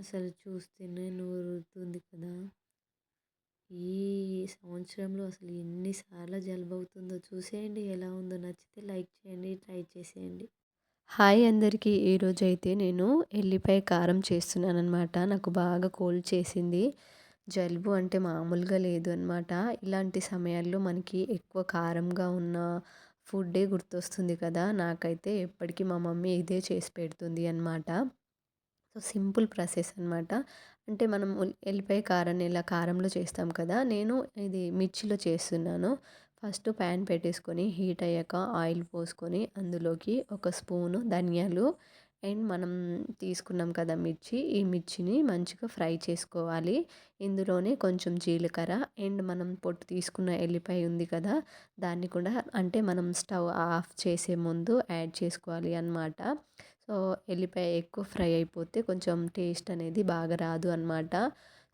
అసలు చూస్తేనే నోరూరుతుంది కదా. ఈ సంవత్సరంలో అసలు ఎన్నిసార్లు జలుబు అవుతుందో చూసేయండి ఎలా ఉందో నచ్చితే లైక్ చేయండి ట్రై చేసేయండి. హాయ్ అందరికీ ఈరోజు అయితే నేను ఎల్లిపాయ కారం చేస్తున్నాను అనమాట నాకు బాగా కోల్డ్ చేసింది. జలుబు అంటే మామూలుగా లేదు అనమాట ఇలాంటి సమయాల్లో మనకి ఎక్కువ కారంగా ఉన్న ఫుడ్డే గుర్తొస్తుంది కదా. నాకైతే ఎప్పటికీ మా మమ్మీ ఇదే చేసి పెడుతుంది అనమాట సింపుల్ ప్రాసెస్ అనమాట అంటే మనం ఎల్లిపాయ కారాన్ని ఇలా కారంలో చేస్తాం కదా నేను ఇది మిర్చిలో చేస్తున్నాను. ఫస్ట్ ప్యాన్ పెట్టేసుకొని హీట్ అయ్యాక ఆయిల్ పోసుకొని అందులోకి ఒక స్పూను ధనియాలు అండ్ మనం తీసుకున్నాం కదా మిర్చి ఈ మిర్చిని మంచిగా ఫ్రై చేసుకోవాలి. ఇందులోనే కొంచెం జీలకర్ర అండ్ మనం పొట్టు తీసుకున్న ఎల్లిపాయ ఉంది కదా దాన్ని కూడా అంటే మనం స్టవ్ ఆఫ్ చేసే ముందు యాడ్ చేసుకోవాలి అనమాట సో ఎల్లిపాయ ఎక్కువ ఫ్రై అయిపోతే కొంచెం టేస్ట్ అనేది బాగా రాదు అనమాట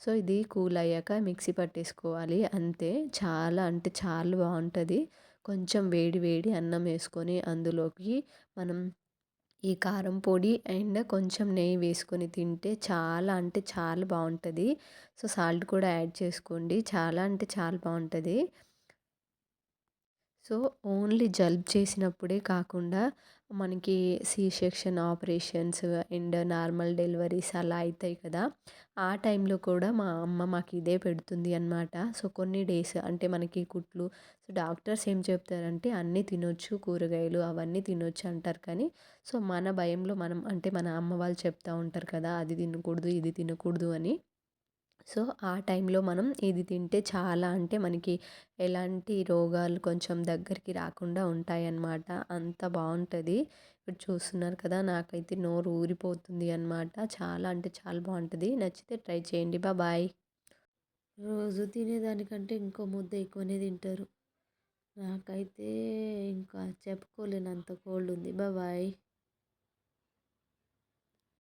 సో ఇది కూల్ అయ్యాక మిక్సీ పట్టేసుకోవాలి అంతే. చాలా అంటే చాలా బాగుంటుంది. కొంచెం వేడి వేడి అన్నం వేసుకొని అందులోకి మనం ఈ కారం పొడి అండ్ కొంచెం నెయ్యి వేసుకొని తింటే చాలా అంటే చాలా బాగుంటుంది. సో సాల్ట్ కూడా యాడ్ చేసుకోండి. చాలా అంటే చాలా బాగుంటుంది. సో ఓన్లీ జలుబు చేసినప్పుడే కాకుండా మనకి C section operations and normal deliveries అలా అవుతాయి కదా. ఆ టైంలో కూడా మా అమ్మ మాకు ఇదే పెడుతుంది అనమాట సో కొన్ని డేస్ అంటే మనకి కుట్లు సో డాక్టర్స్ ఏం చెప్తారంటే అన్నీ తినొచ్చు కూరగాయలు అవన్నీ తినొచ్చు అంటారు కానీ సో మన భయంలో మనం అంటే మన అమ్మ వాళ్ళు చెప్తూ ఉంటారు కదా అది తినకూడదు ఇది తినకూడదు అని. సో ఆ టైంలో మనం ఇది తింటే చాలా అంటే మనకి ఎలాంటి రోగాలు కొంచెం దగ్గరికి రాకుండా ఉంటాయన్నమాట. అంత బాగుంటుంది ఇప్పుడు చూస్తున్నారు కదా నాకైతే నోరు ఊరిపోతుంది అనమాట చాలా అంటే చాలా బాగుంటుంది నచ్చితే ట్రై చేయండి. బాయ్. రోజు తినేదానికంటే ఇంకో ముద్ద ఎక్కువనే తింటారు. నాకైతే ఇంకా చెప్పుకోలేనంత కోల్డ్ ఉంది. బాయ్.